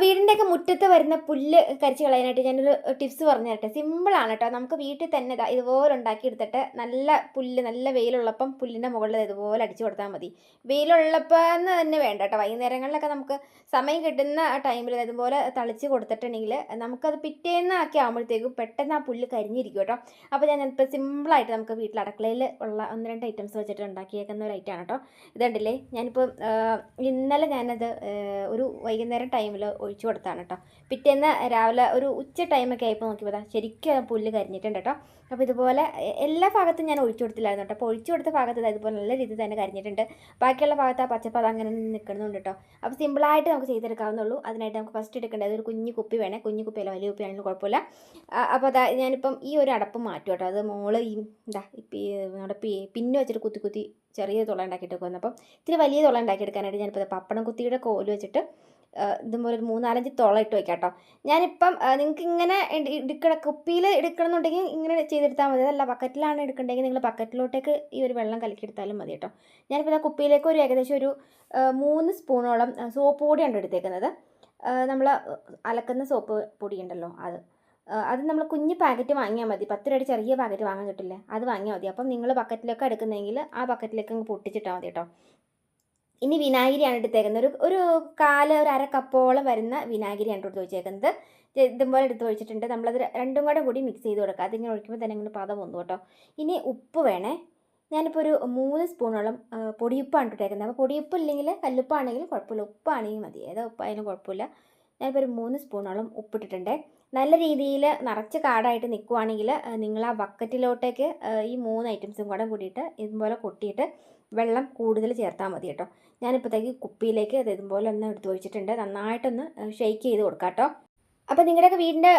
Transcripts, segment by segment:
വീടിന്റെയൊക്കെ മുറ്റത്ത് വരുന്ന പുല്ല് കരിച്ച് കളയാനായിട്ട് ഞാനൊരു ടിപ്സ് പറഞ്ഞു തരട്ടെ. സിമ്പിളാണ് കേട്ടോ നമുക്ക് വീട്ടിൽ തന്നെ ഇതാ ഇതുപോലെ ഉണ്ടാക്കി എടുത്തിട്ട് നല്ല പുല്ല് നല്ല വെയിലുള്ളപ്പം പുല്ലിന്റെ മുകളിൽ ഇതുപോലെ അടിച്ചു കൊടുത്താൽ മതി. വെയിലുള്ളപ്പോൾ തന്നെ വേണ്ട കേട്ടോ വൈകുന്നേരങ്ങളിലൊക്കെ നമുക്ക് സമയം കിട്ടുന്ന ടൈമിൽ ഇതുപോലെ തളിച്ച് കൊടുത്തിട്ടുണ്ടെങ്കിൽ നമുക്കത് പിറ്റേന്ന് ആക്കി ആകുമ്പോഴത്തേക്കും പെട്ടെന്ന് ആ പുല്ല് കരിഞ്ഞിരിക്കും കേട്ടോ അപ്പോൾ ഞാൻ ഇപ്പോൾ സിമ്പിളായിട്ട് നമുക്ക് വീട്ടിൽ അടുക്കളയിൽ ഉള്ള ഒന്ന് രണ്ട് ഐറ്റംസ് വെച്ചിട്ട് ഉണ്ടാക്കിയേക്കുന്ന ഒരു ഐറ്റമാണ് കേട്ടോ ഇതുണ്ടല്ലേ ഞാനിപ്പോൾ ഇന്നലെ ഞാനത് ഒരു വൈകുന്നേരം ടൈമിൽ ഒഴിച്ചു കൊടുത്താണ് കേട്ടോ പിറ്റേന്ന് രാവിലെ ഒരു ഉച്ച ടൈമൊക്കെ ആയപ്പോൾ നോക്കിയപ്പോൾ ശരിക്കും പുല്ല് കരിഞ്ഞിട്ടുണ്ട് കേട്ടോ അപ്പോൾ ഇതുപോലെ എല്ലാ ഭാഗത്തും ഞാൻ ഒഴിച്ചു കൊടുത്തില്ലായിരുന്നു കേട്ടോ അപ്പോൾ ഒഴിച്ചു കൊടുത്ത ഭാഗത്ത് ഇതുപോലെ നല്ല രീതിയിൽ തന്നെ കരിഞ്ഞിട്ടുണ്ട്. ബാക്കിയുള്ള ഭാഗത്ത് ആ പച്ചപ്പ് അത് അങ്ങനെ നിൽക്കുന്നുണ്ട് കേട്ടോ അപ്പോൾ സിമ്പിളായിട്ട് നമുക്ക് ചെയ്തെടുക്കാവുന്നുള്ളൂ. അതിനായിട്ട് നമുക്ക് ഫസ്റ്റ് എടുക്കേണ്ടത് ഒരു കുഞ്ഞു കുപ്പി വേണേ. കുഞ്ഞു കുപ്പിയല്ല വലിയ കുപ്പിയാണെങ്കിലും കുഴപ്പമില്ല. അപ്പോൾ അതാ ഞാനിപ്പം ഈ ഒരു അടപ്പ് മാറ്റും കേട്ടോ അത് മോൾ ഈ എന്താ നമ്മുടെ പിന്ന് വെച്ചിട്ട് കുത്തി കുത്തി ചെറിയ തുള ഉണ്ടാക്കിയിട്ട് വന്നപ്പം ഇത്തിരി വലിയ തുള ഉണ്ടാക്കിയെടുക്കാനായിട്ട് ഞാനിപ്പോൾ പപ്പടം കുത്തിയുടെ കോൽ വെച്ചിട്ട് ഇതുപോലെ ഒരു മൂന്നാലഞ്ച് തുള ഇട്ട് വയ്ക്കാം കേട്ടോ. ഞാനിപ്പം നിങ്ങൾക്ക് ഇങ്ങനെ എടു- എടുക്കണ കുപ്പിയിൽ എടുക്കണമെന്നുണ്ടെങ്കിൽ ഇങ്ങനെ ചെയ്തെടുത്താൽ മതി. അതല്ല ബക്കറ്റിലാണ് എടുക്കണ്ടെങ്കിൽ നിങ്ങൾ ബക്കറ്റിലോട്ടേക്ക് ഈ ഒരു വെള്ളം കലക്കിയെടുത്താലും മതി കേട്ടോ. ഞാനിപ്പോൾ ആ കുപ്പിയിലേക്ക് ഒരു ഏകദേശം ഒരു മൂന്ന് സ്പൂണോളം സോപ്പ് പൊടിയാണ് എടുത്തേക്കുന്നത്. നമ്മൾ അലക്കുന്ന സോപ്പ് പൊടി ഉണ്ടല്ലോ അത്. അത് നമ്മൾ കുഞ്ഞ് പാക്കറ്റ് വാങ്ങിയാൽ മതി. പത്ത് രൂപയുടെ ചെറിയ പാക്കറ്റ് വാങ്ങാൻ കിട്ടില്ലേ? അത് വാങ്ങിയാൽ മതി. അപ്പം നിങ്ങൾ ബക്കറ്റിലൊക്കെ എടുക്കുന്നെങ്കിൽ ആ ബക്കറ്റിലേക്ക് അങ്ങ് പൊട്ടിച്ചിട്ടാൽ മതി കേട്ടോ. ഇനി വിനാഗിരിയാണ് എടുത്തേക്കുന്നത് ഒരു ഒരു കാൽ ഒരു അര കപ്പോളം വരുന്ന വിനാഗിരിയാണ് എടുത്ത് വെച്ചേക്കുന്നത് ഇത് ഇതുപോലെ എടുത്ത് ഒഴിച്ചിട്ടുണ്ട്. നമ്മളത് രണ്ടും കൂടെ കൂടി മിക്സ് ചെയ്ത് കൊടുക്കുക. അതിങ്ങനെ ഒഴിക്കുമ്പോൾ തന്നെ ഇങ്ങനെ പാതം വന്നു കേട്ടോ. ഇനി ഉപ്പ് വേണേ. ഞാനിപ്പോൾ ഒരു മൂന്ന് സ്പൂണോളം പൊടിയുപ്പാണ് ഇട്ടേക്കുന്നത് അപ്പോൾ പൊടിയുപ്പ് ഇല്ലെങ്കിൽ കല്ലുപ്പാണെങ്കിലും കുഴപ്പമില്ല. ഉപ്പാണെങ്കിൽ മതി. ഏതോ ഉപ്പായാലും കുഴപ്പമില്ല. ഞാനിപ്പോൾ ഒരു മൂന്ന് സ്പൂണോളം ഉപ്പിട്ടിട്ടുണ്ട് നല്ല രീതിയിൽ നിറച്ച് കാടായിട്ട് നിൽക്കുവാണെങ്കിൽ നിങ്ങൾ ആ ബക്കറ്റിലോട്ടേക്ക് ഈ മൂന്ന് ഐറ്റംസും കൂടെ കൂടിയിട്ട് ഇതുപോലെ കൊട്ടിയിട്ട് വെള്ളം കൂടുതൽ ചേർത്താൽ മതി കേട്ടോ. ഞാനിപ്പോഴത്തേക്ക് കുപ്പിയിലേക്ക് അത് ഇതുപോലെ ഒന്ന് എടുത്ത് വെച്ചിട്ടുണ്ട് നന്നായിട്ടൊന്ന് ഷെയ്ക്ക് ചെയ്ത് കൊടുക്കാം കേട്ടോ അപ്പോൾ നിങ്ങളുടെയൊക്കെ വീടിന്റെ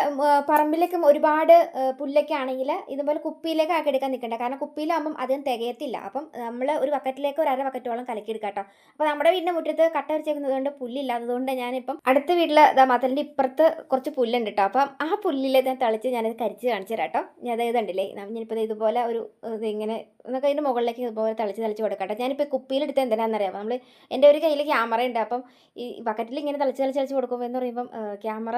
പറമ്പിലേക്ക് ഒരുപാട് പുല്ലൊക്കെ ആണെങ്കിൽ ഇതുപോലെ കുപ്പിയിലേക്ക് ആക്കി എടുക്കാൻ നിൽക്കണ്ട. കാരണം കുപ്പിയിലാകുമ്പം അധികം തികയത്തില്ല. അപ്പം നമ്മൾ ഒരു ബക്കറ്റിലേക്ക് ഒരു അര ബക്കറ്റോളം കലക്കിയെടുക്കാം കേട്ടോ. അപ്പോൾ നമ്മുടെ വീടിന്റെ മുറ്റത്ത് കട്ട വരച്ചേക്കുന്നത് കൊണ്ട് പുല്ലില്ലാത്തതുകൊണ്ട് ഞാനിപ്പം അടുത്ത വീട്ടിൽ മതലിന്റെ ഇപ്പുറത്ത് കുറച്ച് പുല്ലുണ്ട് കേട്ടോ. അപ്പം ആ പുല്ലിൽ ഞാൻ തളിച്ച് ഞാനത് കരിച്ച് കാണിച്ചു തരാം കേട്ടോ. ഞാൻ അതായത് ഉണ്ടല്ലേ ഞാനിപ്പോൾ ഇതുപോലെ ഒരു ഇങ്ങനെ എന്നൊക്കെ അതിന്റെ മുകളിലേക്ക് ഇതുപോലെ തളിച്ച് തളിച്ച് കൊടുക്കാം കേട്ടോ. ഞാനിപ്പോൾ കുപ്പിയിലെടുത്ത് എന്തിനാണെന്നറിയാം? നമ്മൾ എന്റെ ഒരു കയ്യിൽ ക്യാമറ ഉണ്ട്. അപ്പം ഈ ബക്കറ്റിൽ ഇങ്ങനെ തളിച്ച് തളിച്ച് തളിച്ച് കൊടുക്കുമ്പോൾ എന്ന് പറയുമ്പം ക്യാമറ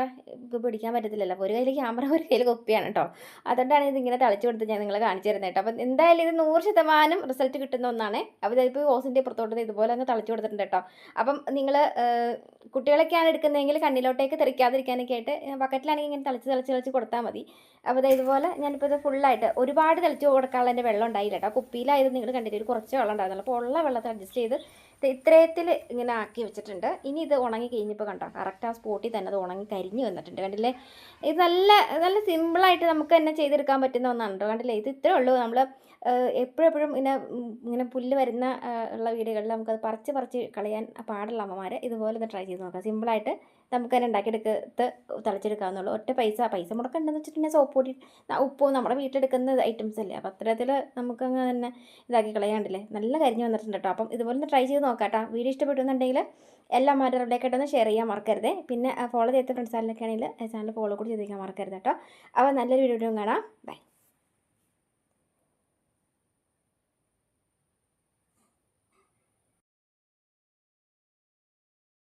പിടിക്കാൻ പറ്റത്തില്ലല്ലോ. അപ്പോൾ ഒരു കയ്യിൽ ക്യാമറ ഒരു കയ്യിൽ കുപ്പിയാണ് കേട്ടോ അതുകൊണ്ടാണ് ഇതിങ്ങനെ തളിച്ചു കൊടുത്ത് ഞാൻ നിങ്ങളെ കാണിച്ചു തരുന്നത് കേട്ടോ അപ്പം എന്തായാലും ഇത് നൂറ് ശതമാനം റിസൾട്ട് കിട്ടുന്ന ഒന്നാണ്. അപ്പോൾ ഇതിപ്പോൾ ഓസിന്റെ പുറത്തോട്ട് ഇതുപോലെ അങ്ങ് തളിച്ചു കൊടുത്തിട്ടുണ്ട് കേട്ടോ അപ്പം നിങ്ങൾ കുട്ടികളൊക്കെയാണ് എടുക്കുന്നതെങ്കിൽ കണ്ണിലോട്ടേക്ക് തെറിക്കാതിരിക്കാനൊക്കെ ആയിട്ട് ബക്കറ്റിലാണെങ്കിൽ ഇങ്ങനെ തളിച്ച് തളിച്ച് തളിച്ച് കൊടുത്താൽ മതി. അപ്പോൾ ദേ ഇതുപോലെ ഞാനിപ്പോൾ ഇത് ഫുള്ളായിട്ട് ഒരുപാട് തളിച്ച് കൊടുക്കാനുള്ള എന്റെ വെള്ളം ഉണ്ടായില്ല കേട്ടോ കുപ്പിയിലായത് നിങ്ങൾ കണ്ടിട്ട് ഒരു കുറച്ച് വെള്ളം ഉണ്ടായിരുന്നുള്ളൂ. അപ്പോൾ ഉള്ള വെള്ളത്തിൽ അഡ്ജസ്റ്റ് ചെയ്ത് ഇത്രയത്തിൽ ഇങ്ങനെ ആക്കി വെച്ചിട്ടുണ്ട്. ഇനി ഇത് ഉണങ്ങി കഴിഞ്ഞപ്പോൾ കണ്ടോ? കറക്റ്റ് ആ സ്പോട്ടിൽ തന്നെ അത് ഉണങ്ങി കരിഞ്ഞ് വന്നിട്ടുണ്ട്. കണ്ടില്ലേ? ഇത് നല്ല നല്ല സിമ്പിളായിട്ട് നമുക്ക് തന്നെ ചെയ്തെടുക്കാൻ പറ്റുന്ന ഒന്നാണ് കണ്ടില്ലേ? ഇത് ഇത്രേ ഉള്ളൂ. നമ്മൾ എപ്പോഴും എപ്പോഴും ഇങ്ങനെ ഇങ്ങനെ പുല്ല് വരുന്ന ഉള്ള വീടുകളിൽ നമുക്കത് പറിച്ച് പറിച്ച് കളയാൻ പാടുള്ള അമ്മമാർ ഇതുപോലെ ഒന്ന് ട്രൈ ചെയ്ത് നോക്കാം. സിമ്പിളായിട്ട് നമുക്ക് തന്നെ ഉണ്ടാക്കിയെടുക്കത്ത് തളിച്ചെടുക്കാവുന്നുള്ളൂ ഒറ്റ പൈസ പൈസ മുടക്കണ്ടെന്ന് വെച്ചിട്ടുണ്ടെങ്കിൽ സോപ്പ് പൊടി ഉപ്പും നമ്മുടെ വീട്ടിലെടുക്കുന്ന ഐറ്റംസ് അല്ലേ? അപ്പോൾ അത്തരത്തിൽ നമുക്ക് അങ്ങ് തന്നെ ഇതാക്കി കളയാണ്ടില്ലേ? നല്ല കരിഞ്ഞ് വന്നിട്ടുണ്ട് കേട്ടോ അപ്പം ഇതുപോലെ ഒന്ന് ട്രൈ ചെയ്ത് നോക്കാം കേട്ടോ വീഡിയോ ഇഷ്ടപ്പെട്ടുന്നുണ്ടെങ്കിൽ എല്ലാ മാറ്ററിലേക്കായിട്ട് ഒന്ന് ഷെയർ ചെയ്യാൻ മറക്കരുത്. പിന്നെ ഫോളോ ചെയ്ത ഫ്രണ്ട്സ് ആരിലൊക്കെ ആണെങ്കിൽ ചാനൽ ഫോളോ കൂടി ചെയ്തേക്കാൻ മറക്കരുത് കേട്ടോ അപ്പോൾ നല്ലൊരു വീഡിയോ കാണാം. ബൈ